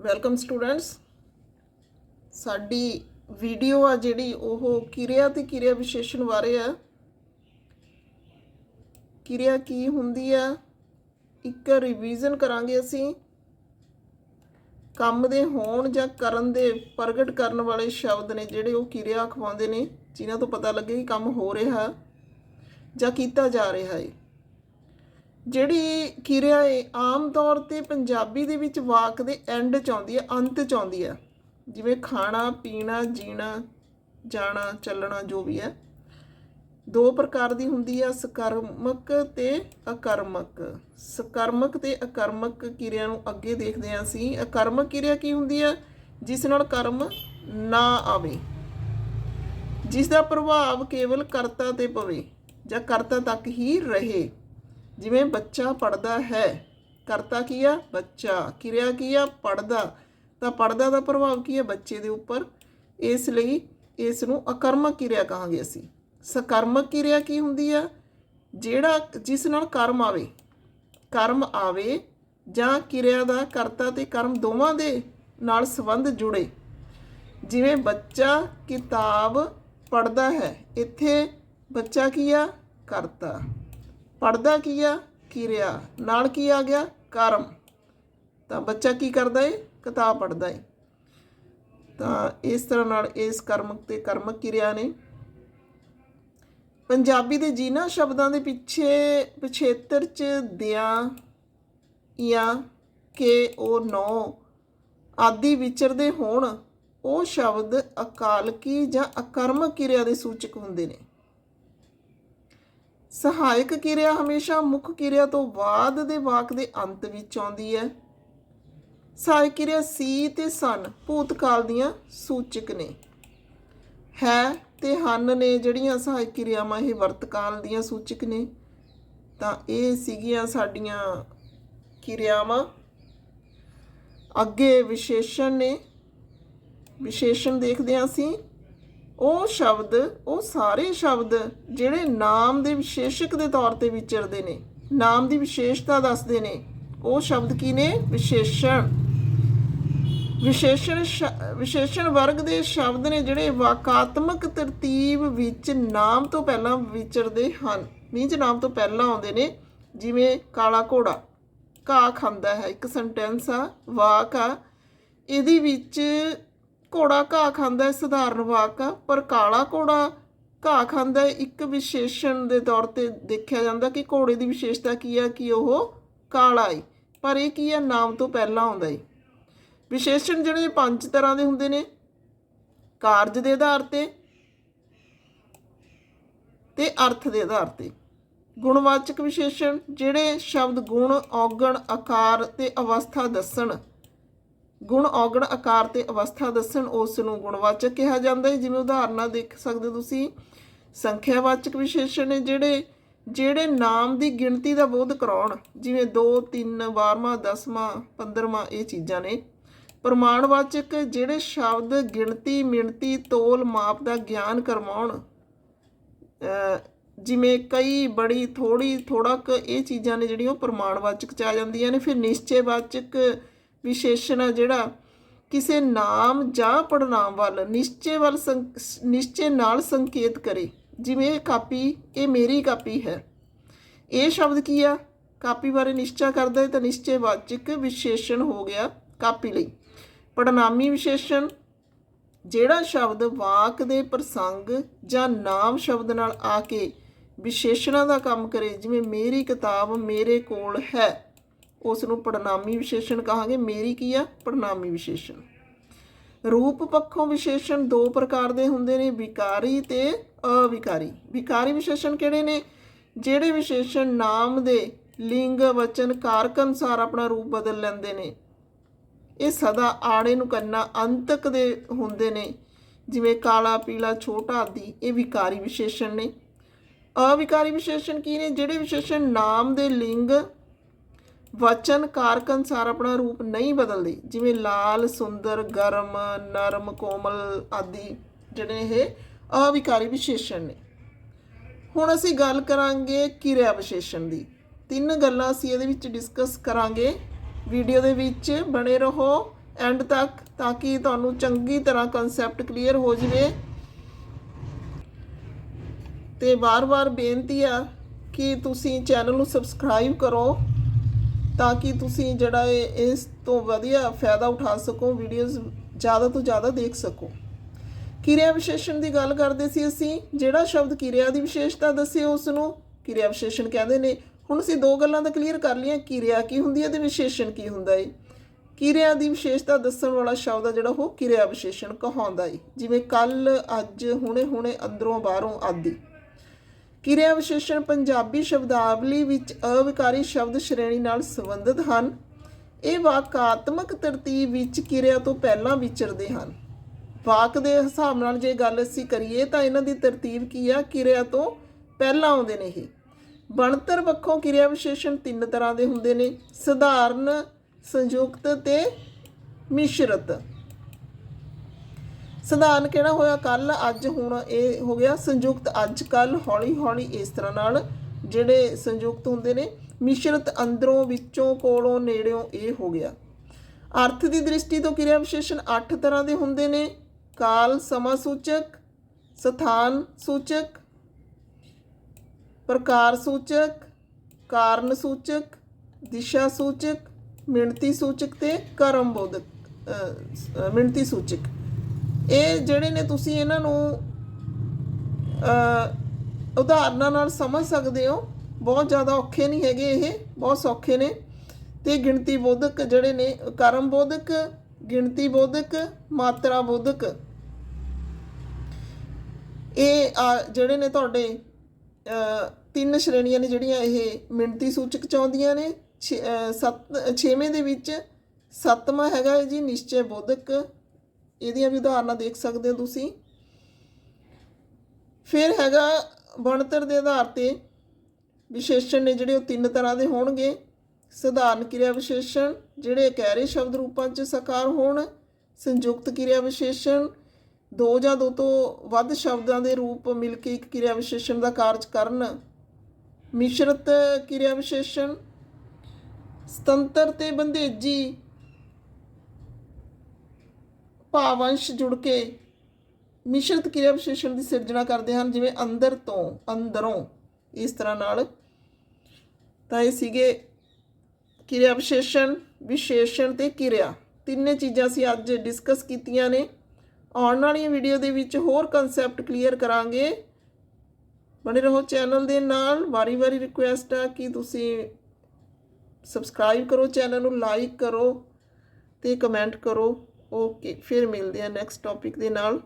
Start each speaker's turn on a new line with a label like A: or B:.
A: Welcome students ਸਾਡੀ video ਆ ਜਿਹੜੀ ਉਹ ਕਿਰਿਆ ਤੇ ਕਿਰਿਆ ਵਿਸ਼ੇਸ਼ਣ ਬਾਰੇ ਆ। ਕਿਰਿਆ ਕੀ ਹੁੰਦੀ ਆ? ਇੱਕ ਰਿਵੀਜ਼ਨ ਕਰਾਂਗੇ ਅਸੀਂ। ਕੰਮ ਦੇ ਹੋਣ ਜਾਂ ਕਰਨ ਦੇ ਪ੍ਰਗਟ ਕਰਨ ਵਾਲੇ ਸ਼ਬਦ ਨੇ ਜਿਹੜੇ ਉਹ ਕਿਰਿਆ ਖਵਾਉਂਦੇ ਨੇ, ਜਿਨ੍ਹਾਂ ਤੋਂ ਪਤਾ ਲੱਗੇ ਕਿ ਕੰਮ ਹੋ ਰਿਹਾ ਜਾਂ ਕੀਤਾ ਜਾ ਰਿਹਾ ਹੈ। ਜਿਹੜੀ ਕਿਰਿਆ ਏ ਆਮ ਤੌਰ ਤੇ ਪੰਜਾਬੀ ਦੇ ਵਿੱਚ ਵਾਕ ਦੇ ਐਂਡ ਚ ਆਉਂਦੀ ਹੈ, ਅੰਤ ਚ ਆਉਂਦੀ ਹੈ। ਜਿਵੇਂ ਖਾਣਾ, ਪੀਣਾ, ਜੀਣਾ, ਜਾਣਾ, ਚੱਲਣਾ, ਜੋ ਵੀ ਹੈ। ਦੋ ਪ੍ਰਕਾਰ ਦੀ ਹੁੰਦੀ ਹੈ ਸਕਰਮਕ ਤੇ ਅਕਰਮਕ। ਸਕਰਮਕ ਤੇ ਅਕਰਮਕ ਕਿਰਿਆ ਨੂੰ ਅੱਗੇ ਦੇਖਦੇ ਹਾਂ ਅਸੀਂ। ਅਕਰਮਕ ਕਿਰਿਆ ਕੀ ਹੁੰਦੀ ਹੈ ਜਿਸ ਨਾਲ ਕਰਮ ਨਾ ਆਵੇ। ਜਿਸ ਦਾ ਪ੍ਰਭਾਵ ਕੇਵਲ ਕਰਤਾ ਤੇ ਪਵੇ ਜਾਂ ਕਰਤਾ ਤੱਕ ਹੀ ਰਹੇ। ਜਿਵੇਂ ਬੱਚਾ ਪੜਦਾ ਹੈ, ਕਰਤਾ ਕੀ ਆ? ਬੱਚਾ। ਕਿਰਿਆ ਕੀ ਆ? ਪੜਦਾ ਤਾਂ ਪੜਦਾ ਦਾ ਪ੍ਰਭਾਵ ਕੀ ਹੈ ਬੱਚੇ ਦੇ ਉੱਪਰ। ਇਸ ਲਈ ਇਸ ਨੂੰ ਅਕਰਮਕ ਕਿਰਿਆ ਕਹਾਂਗੇ ਅਸੀਂ। ਸਕਰਮਕ ਕਿਰਿਆ ਕੀ ਹੁੰਦੀ ਆ? ਜਿਹੜਾ ਜਿਸ ਨਾਲ ਕਰਮ ਆਵੇ। ਕਰਮ ਆਵੇ ਜਾਂ ਕਿਰਿਆ ਦਾ ਕਰਤਾ ਤੇ ਕਰਮ ਦੋਵਾਂ ਦੇ ਨਾਲ ਸੰਬੰਧ ਜੁੜੇ। ਜਿਵੇਂ ਬੱਚਾ ਕਿਤਾਬ ਪੜਦਾ ਹੈ, ਇੱਥੇ ਬੱਚਾ ਕੀ ਆ? ਕਰਤਾ। ਪੜਦਾ ਕੀ ਆ? ਕਿਰਿਆ ਨਾਲ ਕੀ ਆ ਗਿਆ? ਕਰਮ। ਤਾਂ ਬੱਚਾ ਕੀ ਕਰਦਾ ਏ? ਕਿਤਾਬ ਪੜਦਾ ਏ। ਤਾਂ ਇਸ ਤਰ੍ਹਾਂ ਨਾਲ ਇਸ ਕਰਮਕ ਤੇ ਕਰਮਕ ਕਿਰਿਆ ਨੇ ਪੰਜਾਬੀ ਦੇ ਜਿਨ੍ਹਾਂ ਸ਼ਬਦਾਂ ਦੇ ਪਿੱਛੇ ਪਿਛੇਤਰ ਚ ਦਿਆਂ ਜਾਂ ਕਿ ਉਹ ਨੌ ਆਦਿ ਵਿਚਰਦੇ ਹੋਣ ਉਹ ਸ਼ਬਦ ਅਕਾਲਕੀ ਜਾਂ ਅਕਰਮਕ ਕਿਰਿਆ ਦੇ ਸੂਚਕ ਹੁੰਦੇ ਨੇ। ਸਹਾਇਕ ਕਿਰਿਆ ਹਮੇਸ਼ਾ ਮੁੱਖ ਕਿਰਿਆ ਤੋਂ ਬਾਅਦ ਦੇ ਵਾਕ ਦੇ ਅੰਤ ਵਿੱਚ ਆਉਂਦੀ ਹੈ। ਸਹਾਇਕ ਕਿਰਿਆ ਸੀ ਤੇ ਸਨ, ਭੂਤਕਾਲ ਦੀਆਂ ਸੂਚਕ ਨੇ। ਹੈ ਤੇ ਹਨ ਨੇ ਜਿਹੜੀਆਂ ਸਹਾਇਕ ਕਿਰਿਆਵਾਂ, ਇਹ ਵਰਤਕਾਲ ਦੀਆਂ ਸੂਚਕ ਨੇ। ਤਾਂ ਇਹ ਸੀਗੀਆਂ ਸਾਡੀਆਂ ਕਿਰਿਆਵਾਂ। ਅੱਗੇ ਵਿਸ਼ੇਸ਼ਣ ਨੇ, ਵਿਸ਼ੇਸ਼ਣ ਦੇਖਦੇ ਹਾਂ ਅਸੀਂ। ਉਹ ਸ਼ਬਦ, ਉਹ ਸਾਰੇ ਸ਼ਬਦ ਜਿਹੜੇ ਨਾਮ ਦੇ ਵਿਸ਼ੇਸ਼ਕ ਦੇ ਤੌਰ ਤੇ ਵਿਚਰਦੇ ਨੇ, ਨਾਮ ਦੀ ਵਿਸ਼ੇਸ਼ਤਾ ਦੱਸਦੇ ਨੇ, ਉਹ ਸ਼ਬਦ ਕੀ ਨੇ? ਵਿਸ਼ੇਸ਼ਣ। ਵਿਸ਼ੇਸ਼ਣ ਸ਼- ਵਿਸ਼ੇਸ਼ਣ ਵਰਗ ਦੇ ਸ਼ਬਦ ਨੇ ਜਿਹੜੇ ਵਾਕਾਤਮਕ ਤਰਤੀਬ ਵਿੱਚ ਨਾਮ ਤੋਂ ਪਹਿਲਾਂ ਵਿਚਰਦੇ ਹਨ ਮੀਨਸ ਨਾਮ ਤੋਂ ਪਹਿਲਾਂ ਆਉਂਦੇ ਨੇ, ਜਿਵੇਂ ਕਾਲਾ ਘੋੜਾ। ਘਾਹ ਖਾਂਦਾ ਹੈ, ਇੱਕ ਸੈਂਟੈਂਸ ਆ, ਵਾਕ ਆ, ਇਹਦੇ ਵਿੱਚ ਘੋੜਾ ਘਾਹ ਖਾਂਦਾ ਹੈ ਸਧਾਰਨ ਵਾਕ ਆ ਪਰ ਕਾਲਾ ਘੋੜਾ ਘਾਹ ਖਾਂਦਾ ਇੱਕ ਵਿਸ਼ੇਸ਼ਣ ਦੇ ਤੌਰ ਤੇ ਦੇਖਿਆ ਜਾਂਦਾ ਕਿ ਘੋੜੇ ਦੀ ਵਿਸ਼ੇਸ਼ਤਾ ਕੀ ਆ ਕਿ ਉਹ ਕਾਲਾ ਹੈ ਪਰ ਇਹ ਕੀ ਹੈ? ਨਾਮ ਤੋਂ ਪਹਿਲਾਂ ਆਉਂਦਾ ਹੈ ਵਿਸ਼ੇਸ਼ਣ ਜਿਹੜੇ ਪੰਜ ਤਰ੍ਹਾਂ ਦੇ ਹੁੰਦੇ ਨੇ, ਕਾਰਜ ਦੇ ਆਧਾਰ ਤੇ ਤੇ ਅਰਥ ਦੇ ਆਧਾਰ ਤੇ। ਗੁਣਵਾਚਕ ਵਿਸ਼ੇਸ਼ਣ, ਜਿਹੜੇ ਸ਼ਬਦ ਗੁਣ, ਔਗਣ, ਆਕਾਰ ਤੇ ਅਵਸਥਾ ਦੱਸਣ ਗੁਣ ਔਗਣ ਆਕਾਰ ਤੇ ਅਵਸਥਾ ਦੱਸਣ ਉਸ ਨੂੰ ਗੁਣਵਾਚਕ ਕਿਹਾ ਜਾਂਦਾ ਹੈ। ਜਿਵੇਂ ਉਦਾਹਰਨਾਂ ਦੇਖ ਸਕਦੇ ਹੋ ਤੁਸੀਂ। ਸੰਖਿਆਵਾਚਕ ਵਿਸ਼ੇਸ਼ਣ ਨੇ ਜਿਹੜੇ ਜਿਹੜੇ ਨਾਮ ਦੀ ਗਿਣਤੀ ਦਾ ਬੋਧ ਕਰਾਉਣ। ਜਿਵੇਂ 2 3 12ਵਾਂ 10ਵਾਂ 15ਵਾਂ ਇਹ ਚੀਜ਼ਾਂ ਨੇ। ਪ੍ਰਮਾਣਵਾਚਕ ਜਿਹੜੇ ਸ਼ਬਦ ਗਿਣਤੀ, ਮਿਣਤੀ, ਤੋਲ, ਮਾਪ ਦਾ ਗਿਆਨ ਕਰਵਾਉਣ। ਜਿਵੇਂ ਕਈ, ਬੜੀ ਥੋੜੀ ਥੋੜਾ ਕ ਇਹ ਚੀਜ਼ਾਂ ਨੇ ਜਿਹੜੀਆਂ ਉਹ ਪ੍ਰਮਾਣਵਾਚਕ ਚ ਆ ਜਾਂਦੀਆਂ ਨੇ। ਫਿਰ ਨਿਸ਼ਚੈਵਾਚਕ ਵਿਸ਼ੇਸ਼ਣ ਆ ਜਿਹੜਾ ਕਿਸੇ ਨਾਮ ਜਾਂ ਪੜਨਾਮ ਵੱਲ ਨਿਸ਼ਚੇ ਵੱਲ ਸੰਕ- ਨਿਸ਼ਚੈ ਨਾਲ ਸੰਕੇਤ ਕਰੇ। ਜਿਵੇਂ ਇਹ ਕਾਪੀ, ਇਹ ਮੇਰੀ ਕਾਪੀ ਹੈ। ਇਹ ਸ਼ਬਦ ਕੀ ਆ? ਕਾਪੀ ਬਾਰੇ ਨਿਸ਼ਚਾ ਕਰਦਾ ਹੈ ਤਾਂ ਨਿਸ਼ਚੈਵਾਚਕ ਵਿਸ਼ੇਸ਼ਣ ਹੋ ਗਿਆ ਕਾਪੀ ਲਈ। ਪੜਨਾਮੀ ਵਿਸ਼ੇਸ਼ਣ, ਜਿਹੜਾ ਸ਼ਬਦ ਵਾਕ ਦੇ ਪ੍ਰਸੰਗ ਜਾਂ ਨਾਮ ਸ਼ਬਦ ਨਾਲ ਆ ਕੇ ਵਿਸ਼ੇਸ਼ਣਾਂ ਦਾ ਕੰਮ ਕਰੇ, ਜਿਵੇਂ ਮੇਰੀ ਕਿਤਾਬ ਮੇਰੇ ਕੋਲ ਹੈ। ਉਸ ਨੂੰ ਪੜਨਾਮੀ ਵਿਸ਼ੇਸ਼ਣ ਕਹਾਂਗੇ। ਮੇਰੀ ਕੀ ਆ? ਪੜਨਾਮੀ ਵਿਸ਼ੇਸ਼ਣ। ਰੂਪ ਪੱਖੋਂ ਵਿਸ਼ੇਸ਼ਣ ਦੋ ਪ੍ਰਕਾਰ ਦੇ ਹੁੰਦੇ ਨੇ, ਵਿਕਾਰੀ ਤੇ ਅਵਿਕਾਰੀ। ਵਿਕਾਰੀ ਵਿਸ਼ੇਸ਼ਣ ਕਿਹੜੇ ਨੇ? ਜਿਹੜੇ ਵਿਸ਼ੇਸ਼ਣ ਨਾਮ ਦੇ ਲਿੰਗ, ਵਚਨ, ਕਾਰਕ ਅਨੁਸਾਰ ਆਪਣਾ ਰੂਪ ਬਦਲ ਲੈਂਦੇ ਨੇ। ਇਹ ਸਦਾ ਆੜੇ ਨੂੰ ਕਰਨਾ ਅੰਤਕ ਦੇ ਹੁੰਦੇ ਨੇ। ਜਿਵੇਂ ਕਾਲਾ, ਪੀਲਾ, ਛੋਟਾ ਆਦਿ, ਇਹ ਵਿਕਾਰੀ ਵਿਸ਼ੇਸ਼ਣ ਨੇ। ਅਵਿਕਾਰੀ ਵਿਸ਼ੇਸ਼ਣ ਕੀ ਨੇ? ਜਿਹੜੇ ਵਿਸ਼ੇਸ਼ਣ ਨਾਮ ਦੇ ਲਿੰਗ ਵਚਨ ਕਾਰਕ ਅਨੁਸਾਰ ਆਪਣਾ ਰੂਪ ਨਹੀਂ ਬਦਲਦੇ। ਜਿਵੇਂ ਲਾਲ, ਸੁੰਦਰ, ਗਰਮ, ਨਰਮ, ਕੋਮਲ ਆਦਿ ਜਿਹੜੇ ਇਹ ਅਵਿਕਾਰੀ ਵਿਸ਼ੇਸ਼ਣ ਨੇ। ਹੁਣ ਅਸੀਂ ਗੱਲ ਕਰਾਂਗੇ ਕਿਰਿਆ ਵਿਸ਼ੇਸ਼ਣ ਦੀ। ਤਿੰਨ ਗੱਲਾਂ ਅਸੀਂ ਇਹਦੇ ਵਿੱਚ ਡਿਸਕਸ ਕਰਾਂਗੇ। ਵੀਡੀਓ ਦੇ ਵਿੱਚ ਬਣੇ ਰਹੋ ਐਂਡ ਤੱਕ ਤਾਂ ਕਿ ਤੁਹਾਨੂੰ ਚੰਗੀ ਤਰ੍ਹਾਂ ਕਨਸੈਪਟ ਕਲੀਅਰ ਹੋ ਜਾਵੇ। ਤੇ ਵਾਰ-ਵਾਰ ਬੇਨਤੀ ਆ ਕਿ ਤੁਸੀਂ ਚੈਨਲ ਨੂੰ ਸਬਸਕ੍ਰਾਈਬ ਕਰੋ। ਤਾਂ ਕਿ ਤੁਸੀਂ ਜਿਹੜਾ ਇਹ, ਇਸ ਤੋਂ ਵਧੀਆ ਫਾਇਦਾ ਉਠਾ ਸਕੋ ਵੀਡੀਓਜ਼ ਜ਼ਿਆਦਾ ਤੋਂ ਜ਼ਿਆਦਾ ਦੇਖ ਸਕੋ। ਕਿਰਿਆ ਵਿਸ਼ੇਸ਼ਣ ਦੀ ਗੱਲ ਕਰਦੇ ਸੀ ਅਸੀਂ, ਜਿਹੜਾ ਸ਼ਬਦ ਕਿਰਿਆ ਦੀ ਵਿਸ਼ੇਸ਼ਤਾ ਦੱਸੇ ਉਸ ਨੂੰ ਕਿਰਿਆ ਵਿਸ਼ੇਸ਼ਣ ਕਹਿੰਦੇ ਨੇ। ਹੁਣ ਅਸੀਂ ਦੋ ਗੱਲਾਂ ਦਾ ਕਲੀਅਰ ਕਰ ਲਈਆਂ, ਕਿਰਿਆ ਕੀ ਹੁੰਦੀ ਹੈ ਤੇ ਵਿਸ਼ੇਸ਼ਣ ਕੀ ਹੁੰਦਾ ਹੈ ਕਿਰਿਆ ਦੀ ਵਿਸ਼ੇਸ਼ਤਾ ਦੱਸਣ ਵਾਲਾ ਸ਼ਬਦ ਆ ਜਿਹੜਾ ਉਹ ਕਿਰਿਆ ਵਿਸ਼ੇਸ਼ਣ ਕਹਾਉਂਦਾ ਹੈ ਜਿਵੇਂ ਕੱਲ ਅੱਜ ਹੁਣੇ ਹੁਣੇ ਅੰਦਰੋਂ, ਬਾਹਰੋਂ ਆਦਿ। ਕਿਰਿਆ ਵਿਸ਼ੇਸ਼ਣ ਪੰਜਾਬੀ ਸ਼ਬਦਾਵਲੀ ਵਿੱਚ ਅਵਿਕਾਰੀ ਸ਼ਬਦ ਸ਼੍ਰੇਣੀ ਨਾਲ ਸੰਬੰਧਿਤ ਹਨ। ਇਹ ਵਾਕਾਤਮਕ ਤਰਤੀਬ ਵਿੱਚ ਕਿਰਿਆ ਤੋਂ ਪਹਿਲਾਂ ਵਿਚਰਦੇ ਹਨ। ਵਾਕ ਦੇ ਹਿਸਾਬ ਨਾਲ ਜੇ ਗੱਲ ਅਸੀਂ ਕਰੀਏ ਤਾਂ ਇਹਨਾਂ ਦੀ ਤਰਤੀਬ ਕੀ ਆ? ਕਿਰਿਆ ਤੋਂ ਪਹਿਲਾਂ ਆਉਂਦੇ ਨੇ ਇਹ। ਬਣਤਰ ਪੱਖੋਂ ਕਿਰਿਆ ਵਿਸ਼ੇਸ਼ਣ ਤਿੰਨ ਤਰ੍ਹਾਂ ਦੇ ਹੁੰਦੇ ਨੇ। ਸਧਾਰਨ, ਸੰਯੁਕਤ ਤੇ ਮਿਸ਼ਰਤ। ਸਧਾਰਨ ਕਿਹੜਾ ਹੋਇਆ ਕੱਲ ਅੱਜ, ਹੁਣ ਇਹ ਹੋ ਗਿਆ ਸੰਯੁਕਤ। ਅੱਜ ਕੱਲ ਹੌਲੀ ਹੌਲੀ ਇਸ ਤਰ੍ਹਾਂ ਨਾਲ ਜਿਹੜੇ ਸੰਯੁਕਤ ਹੁੰਦੇ ਨੇ, ਮਿਸ਼ਰਤ ਅੰਦਰੋਂ, ਵਿੱਚੋਂ, ਕੋਲੋਂ, ਨੇੜਿਓਂ ਇਹ ਹੋ ਗਿਆ। ਅਰਥ ਦੀ ਦ੍ਰਿਸ਼ਟੀ ਤੋਂ ਕਿਰਿਆ ਵਿਸ਼ੇਸ਼ਣ 8 ਤਰ੍ਹਾਂ ਦੇ ਹੁੰਦੇ ਨੇ। ਕਾਲ, ਸਮਾਂ ਸੂਚਕ, ਸਥਾਨ ਸੂਚਕ, ਪ੍ਰਕਾਰ ਸੂਚਕ, ਕਾਰਨ ਸੂਚਕ, ਦਿਸ਼ਾ ਸੂਚਕ, ਮਿਣਤੀ ਸੂਚਕ ਤੇ ਕਰਮ ਬੋਧਕ ਮਿਣਤੀ ਸੂਚਕ। ਇਹ ਜਿਹੜੇ ਨੇ ਤੁਸੀਂ ਇਹਨਾਂ ਨੂੰ ਉਦਾਹਰਨਾਂ ਨਾਲ ਸਮਝ ਸਕਦੇ ਹੋ। ਬਹੁਤ ਜ਼ਿਆਦਾ ਔਖੇ ਨਹੀਂ ਹੈਗੇ ਇਹ ਬਹੁਤ ਸੌਖੇ ਨੇ। ਤੇ ਗਿਣਤੀ ਬੋਧਕ ਜਿਹੜੇ ਨੇ ਕਰਮ ਬੋਧਕ ਗਿਣਤੀ ਬੋਧਕ ਮਾਤਰਾ ਬੋਧਕ। ਇਹ ਆ, ਜਿਹੜੇ ਨੇ ਤੁਹਾਡੇ ਤਿੰਨ ਸ਼੍ਰੇਣੀਆਂ ਨੇ ਜਿਹੜੀਆਂ ਇਹ ਮਿਣਤੀ ਸੂਚਕ ਚ ਨੇ। ਛੇ- ਅ, ਸੱਤ ਛੇਵੇਂ ਦੇ ਵਿੱਚ ਸੱਤਵਾਂ ਹੈਗਾ ਹੈ ਜੀ ਨਿਸ਼ਚੈ ਬੋਧਕ ਇਹਦੀਆਂ ਵੀ ਉਦਾਹਰਨਾਂ ਦੇਖ ਸਕਦੇ ਹੋ ਤੁਸੀਂ। ਫਿਰ ਹੈਗਾ ਬਣਤਰ ਦੇ ਆਧਾਰ ਤੇ ਵਿਸ਼ੇਸ਼ਣ ਨੇ ਜਿਹੜੇ ਉਹ ਤਿੰਨ ਤਰ੍ਹਾਂ ਦੇ ਹੋਣਗੇ। ਸਧਾਰਨ ਕਿਰਿਆ ਵਿਸ਼ੇਸ਼ਣ, ਜਿਹੜੇ ਕਹਿਰੇ ਸ਼ਬਦ ਰੂਪਾਂ 'ਚ ਸਾਕਾਰ ਹੋਣ, ਸੰਯੁਕਤ ਕਿਰਿਆ ਵਿਸ਼ੇਸ਼ਣ, ਦੋ ਜਾਂ ਦੋ ਤੋਂ ਵੱਧ ਸ਼ਬਦਾਂ ਦੇ ਰੂਪ ਮਿਲ ਕੇ ਇੱਕ ਕਿਰਿਆ ਵਿਸ਼ੇਸ਼ਣ ਦਾ ਕਾਰਜ ਕਰਨ। ਮਿਸ਼ਰਤ ਕਿਰਿਆ ਵਿਸ਼ੇਸ਼ਣ, ਸੁਤੰਤਰ ਤੇ ਬੰਦੇਜੀ ਭਾਵੰਸ਼ ਜੁੜ ਕੇ ਮਿਸ਼ਰਤ ਕਿਰਿਆ ਵਿਸ਼ੇਸ਼ਣ ਦੀ ਸਿਰਜਣਾ ਕਰਦੇ ਹਨ, ਜਿਵੇਂ ਅੰਦਰ ਤੋਂ, ਅੰਦਰੋਂ, ਇਸ ਤਰ੍ਹਾਂ ਨਾਲ। ਤਾਂ ਇਹ ਸੀਗੇ ਕਿਰਿਆ ਵਿਸ਼ੇਸ਼ਣ ਵਿਸ਼ੇਸ਼ਣ ਤੇ ਕਿਰਿਆ। ਤਿੰਨੇ ਚੀਜ਼ਾਂ ਅਸੀਂ ਅੱਜ ਡਿਸਕਸ ਕੀਤੀਆਂ ਨੇ। ਆਉਣ ਵਾਲੀਆਂ ਵੀਡੀਓ ਦੇ ਵਿੱਚ ਹੋਰ ਕਨਸੈਪਟ ਕਲੀਅਰ ਕਰਾਂਗੇ। ਬਣੇ ਰਹੋ ਚੈਨਲ ਦੇ ਨਾਲ। ਵਾਰੀ-ਵਾਰੀ ਰਿਕੁਐਸਟ ਆ ਕਿ ਤੁਸੀਂ ਸਬਸਕ੍ਰਾਈਬ ਕਰੋ ਚੈਨਲ ਨੂੰ ਲਾਈਕ ਕਰੋ ਤੇ ਕਮੈਂਟ ਕਰੋ। ਓਕੇ ਫਿਰ ਮਿਲਦੇ ਆ ਨੈਕਸਟ ਟੌਪਿਕ ਦੇ ਨਾਲ।